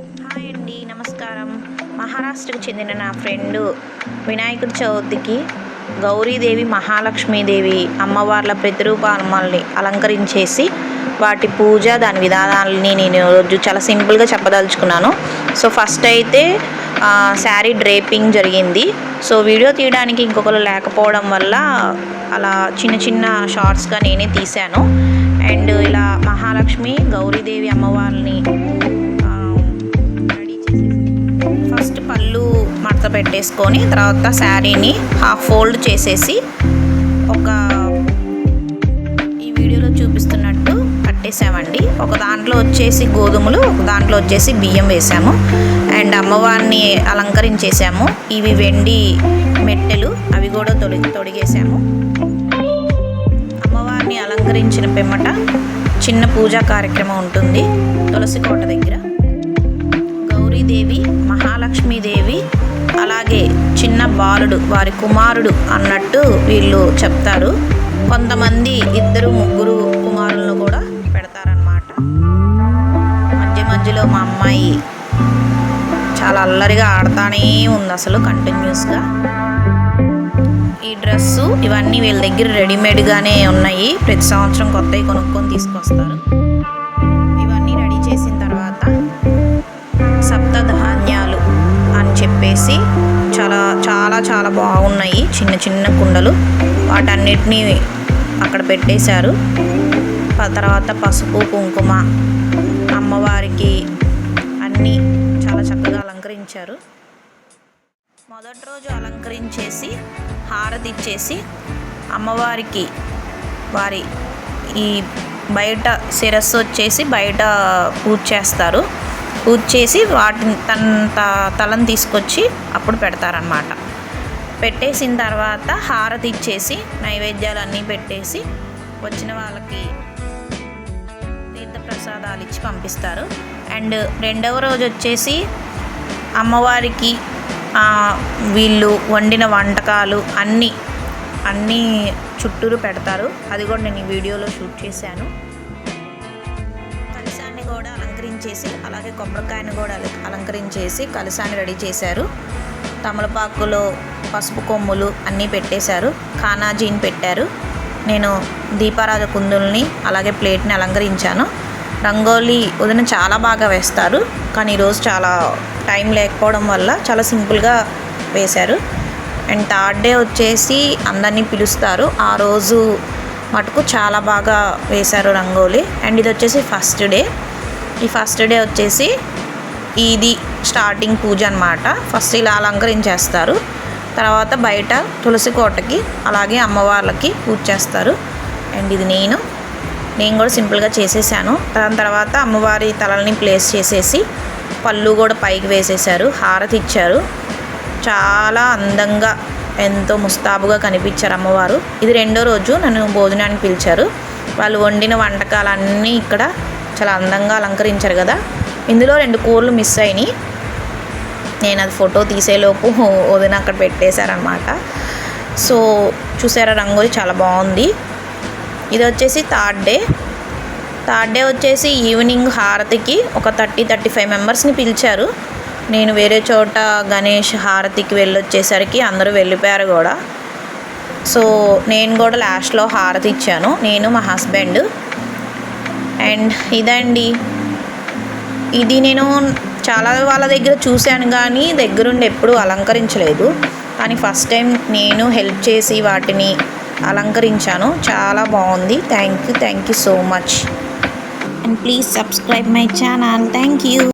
Hi అండి నమస్కారం. మహారాష్ట్రకు చెందిన నా ఫ్రెండ్ వినాయకుడి చవితికి గౌరీదేవి మహాలక్ష్మీదేవి అమ్మవార్ల ప్రతిరూపాలని అలంకరించేసి వాటి పూజ దాని విధానాలని నేను రోజు చాలా సింపుల్గా చెప్పదలుచుకున్నాను. సో ఫస్ట్ అయితే శారీ డ్రేపింగ్ జరిగింది. సో వీడియో తీయడానికి ఇంకొకరు లేకపోవడం వల్ల అలా చిన్న చిన్న షార్ట్స్గా నేనే తీశాను. అండ్ ఇలా మహాలక్ష్మి గౌరీదేవి అమ్మవారిని ఫస్ట్ పళ్ళు మడత పెట్టేసుకొని తర్వాత శారీని హాఫ్ ఫోల్డ్ చేసేసి ఒక ఈ వీడియోలో చూపిస్తున్నట్టు కట్టేసామండి. ఒక దాంట్లో వచ్చేసి గోధుమలు ఒక దాంట్లో వచ్చేసి బియ్యం వేసాము. అండ్ అమ్మవారిని అలంకరించేసాము. ఇవి వెండి మెట్టెలు అవి కూడా తొలి తొడిగేసాము. అమ్మవారిని అలంకరించిన పిమ్మట చిన్న పూజా కార్యక్రమం ఉంటుంది. తులసి కోట దగ్గర. గౌరీదేవి లక్ష్మీదేవి అలాగే చిన్న బాలుడు వారి కుమారుడు అన్నట్టు వీళ్ళు చెప్తారు. కొంతమంది ఇద్దరు ముగ్గురు కుమారులను కూడా పెడతారనమాట మధ్య మధ్యలో మా అమ్మాయి చాలా అల్లరిగా ఆడతానే ఉంది అసలు కంటిన్యూస్గా. ఈ డ్రెస్సు ఇవన్నీ వీళ్ళ దగ్గర రెడీమేడ్గానే ఉన్నాయి. ప్రతి సంవత్సరం కొత్తవి కొనుక్కొని తీసుకొస్తారు. చాలా బాగున్నాయి. చిన్న చిన్న కుండలు. వాటన్నిటినీ అక్కడ పెట్టేశారు. ఆ తర్వాత పసుపు కుంకుమ అమ్మవారికి అన్నీ చాలా చక్కగా అలంకరించారు. మొదటి రోజు అలంకరించేసి హారతి ఇచ్చేసి అమ్మవారికి వారి ఈ బయట శిరస్సు వచ్చేసి బయట పూజ చేస్తారు. పూజ చేసి వాటిని తన త- తలను తీసుకొచ్చి అప్పుడు పెడతారనమాట పెట్టేసిన తర్వాత హారతి ఇచ్చేసి నైవేద్యాలు అన్నీ పెట్టేసి వచ్చిన వాళ్ళకి తీర్థప్రసాదాలు ఇచ్చి పంపిస్తారు. అండ్ రెండవ రోజు వచ్చేసి అమ్మవారికి వీళ్ళు వండిన వంటకాలు అన్నీ అన్నీ చుట్టూరు పెడతారు. అది కూడా నేను ఈ వీడియోలో షూట్ చేశాను. అలంకరించేసి అలాగే కొబ్బరికాయను కూడా అల- అలంకరించేసి కలసాన్ని రెడీ చేశారు. తమలపాకులో పసుపు కొమ్ములు అన్నీ పెట్టేశారు. ఖానాజీని పెట్టారు. నేను దీపారాధ కుందుల్ని అలాగే ప్లేట్ని అలంకరించాను. రంగోలీ ఉదయం చాలా బాగా వేస్తారు. కానీ ఈరోజు చాలా టైం లేకపోవడం వల్ల చాలా సింపుల్గా వేశారు. అండ్ థర్డ్ డే వచ్చేసి అందరినీ పిలుస్తారు. ఆ రోజు మటుకు చాలా బాగా వేశారు రంగోలీ. అండ్ ఇది వచ్చేసి ఫస్ట్ డే. ఈ ఫస్ట్ డే వచ్చేసి ఇది స్టార్టింగ్ పూజ అనమాట ఫస్ట్ ఇలా అలంకరించేస్తారు. తర్వాత బయట తులసి కోటకి అలాగే అమ్మవార్లకి పూజ చేస్తారు. అండ్ ఇది నేను. నేను కూడా సింపుల్గా చేసేసాను. దాని తర్వాత అమ్మవారి తలల్ని ప్లేస్ చేసేసి పళ్ళు కూడా పైకి వేసేసారు. హారతి ఇచ్చారు. చాలా అందంగా ఎంతో ముస్తాబుగా కనిపించారు అమ్మవారు. ఇది రెండో రోజు నన్ను భోజనానికి పిలిచారు. వాళ్ళు వండిన వంటకాలన్నీ ఇక్కడ చాలా అందంగా అలంకరించారు కదా. ఇందులో రెండు కూరలు మిస్ అయినాయి. నేను అది ఫోటో తీసేలోపు వదిన అక్కడ పెట్టేశారనమాట సో చూసారా రంగోలి చాలా బాగుంది. ఇది వచ్చేసి థర్డ్ డే థర్డ్ డే వచ్చేసి ఈవినింగ్ హారతికి ఒక థర్టీ థర్టీ ఫైవ్ మెంబర్స్ని పిలిచారు. నేను వేరే చోట గణేష్ హారతికి వెళ్ళొచ్చేసరికి అందరూ వెళ్ళిపోయారు కూడా. సో నేను కూడా లాస్ట్లో హారతి ఇచ్చాను. నేను మా హస్బెండ్ అండ్ ఇదండి. ఇది నేను చాలా వాళ్ళ దగ్గర చూశాను కానీ దగ్గరుండి ఎప్పుడూ అలంకరించలేదు. కానీ ఫస్ట్ టైం నేను హెల్ప్ చేసి వాటిని అలంకరించాను. చాలా బాగుంది. Thank you thank you so much. And please subscribe my channel. Thank you.